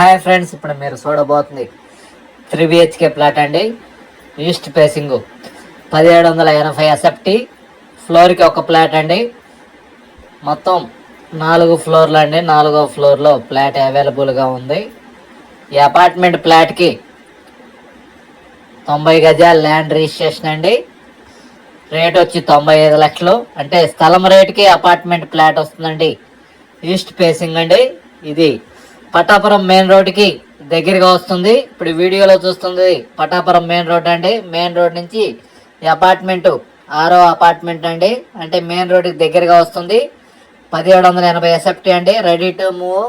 Hi friends ఇప్పుడు మీరు చూడబోతుంది త్రీ బిహెచ్కే ప్లాట్ అండి. East facing. పదిహేడు వందల ఎనభై ఎస్ఎఫ్టీ ఫ్లోర్కి ఒక ప్లాట్ అండి. మొత్తం నాలుగు ఫ్లోర్లు అండి. నాలుగో ఫ్లోర్లో ప్లాట్ అవైలబుల్గా ఉంది. ఈ అపార్ట్మెంట్ ప్లాట్కి తొంభై గజాల ల్యాండ్ రిజిస్ట్రేషన్ అండి. రేట్ వచ్చి తొంభై ఐదు లక్షలు. అంటే స్థలం రేటుకి అపార్ట్మెంట్ ప్లాట్ వస్తుందండి. ఈస్ట్ ఫేసింగ్ అండి. ఇది పటాపురం మెయిన్ రోడ్డుకి దగ్గరగా వస్తుంది. ఇప్పుడు వీడియోలో చూస్తుంది పటాపురం మెయిన్ రోడ్ అండి. మెయిన్ రోడ్ నుంచి ఈ అపార్ట్మెంట్ ఆరో అపార్ట్మెంట్ అండి. అంటే మెయిన్ రోడ్కి దగ్గరగా వస్తుంది. పదిహేడు వందల ఎనభై ఎస్ఎఫ్టీ అండి. Ready to move.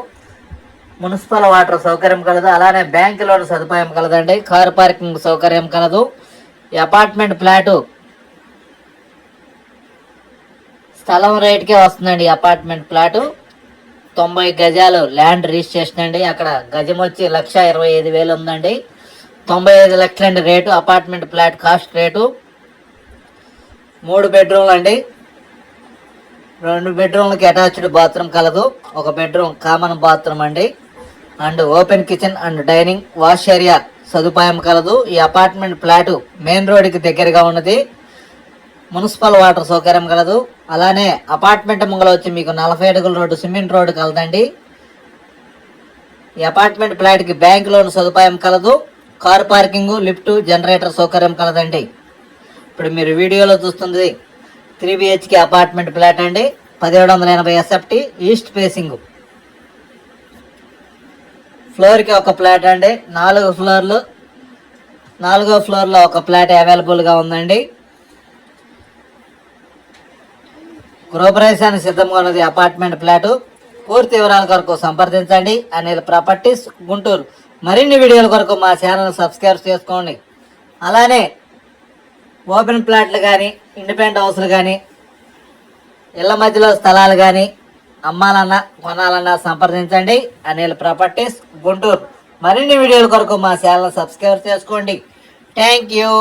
Municipal water సౌకర్యం కలదు. అలానే బ్యాంక్ లోన్ సదుపాయం కలదండి. కార్ పార్కింగ్ సౌకర్యం కలదు. ఈ అపార్ట్మెంట్ ఫ్లాటు స్థలం రేట్కే వస్తుందండి అపార్ట్మెంట్ ప్లాటు తొంభై గజాలు ల్యాండ్ రిజిస్ట్రేషన్ అండి. అక్కడ గజం వచ్చి లక్ష ఇరవై ఐదు వేలు ఉందండి. తొంభై ఐదు లక్షలండి rate apartment flat cost rate. మూడు బెడ్రూమ్లు అండి. రెండు బెడ్రూమ్లకి అటాచ్డ్ బాత్రూమ్ కలదు. ఒక బెడ్రూమ్ కామన్ బాత్రూమ్ అండి. And open kitchen and dining wash area సదుపాయం కలదు. ఈ అపార్ట్మెంట్ ఫ్లాటు మెయిన్ రోడ్డుకి దగ్గరగా ఉన్నది. మున్సిపల్ వాటర్ సౌకర్యం కలదు. అలానే అపార్ట్మెంట్ ముంగల వచ్చి మీకు నలభై అడుగుల రోడ్డు సిమెంట్ రోడ్డు కలదండి ఈ అపార్ట్మెంట్ ఫ్లాట్కి బ్యాంక్ లోన్ సదుపాయం కలదు. కార్ పార్కింగ్ లిఫ్ట్ జనరేటర్ సౌకర్యం కలదండి. ఇప్పుడు మీరు వీడియోలో చూస్తుంది త్రీ బిహెచ్కే అపార్ట్మెంట్ ఫ్లాట్ అండి. పదిహేడు వందల ఎనభై ఎస్ఎఫ్టీ ఈస్ట్ ఫేసింగ్. ఫ్లోర్కి ఒక ఫ్లాట్ అండి. నాలుగు ఫ్లోర్లు నాలుగో ఫ్లోర్లో ఒక ఫ్లాట్ అవైలబుల్గా ఉందండి. గృహప్రవేశానికి సిద్ధంగా ఉన్నది అపార్ట్మెంట్ ఫ్లాటు. పూర్తి వివరాల కొరకు సంప్రదించండి. అనిల్ ప్రాపర్టీస్ గుంటూరు. మరిన్ని వీడియోల కొరకు మా ఛానల్ సబ్స్క్రైబ్ చేసుకోండి. అలానే ఓపెన్ ప్లాట్లు కానీ ఇండిపెండెంట్ హౌస్లు కానీ ఇళ్ళ మధ్యలో స్థలాలు కానీ అమ్మాలన్నా కొనాలన్నా సంప్రదించండి. అనిల్ ప్రాపర్టీస్ గుంటూరు. మరిన్ని వీడియోల కొరకు మా ఛానల్ సబ్స్క్రైబ్ చేసుకోండి. Thank you.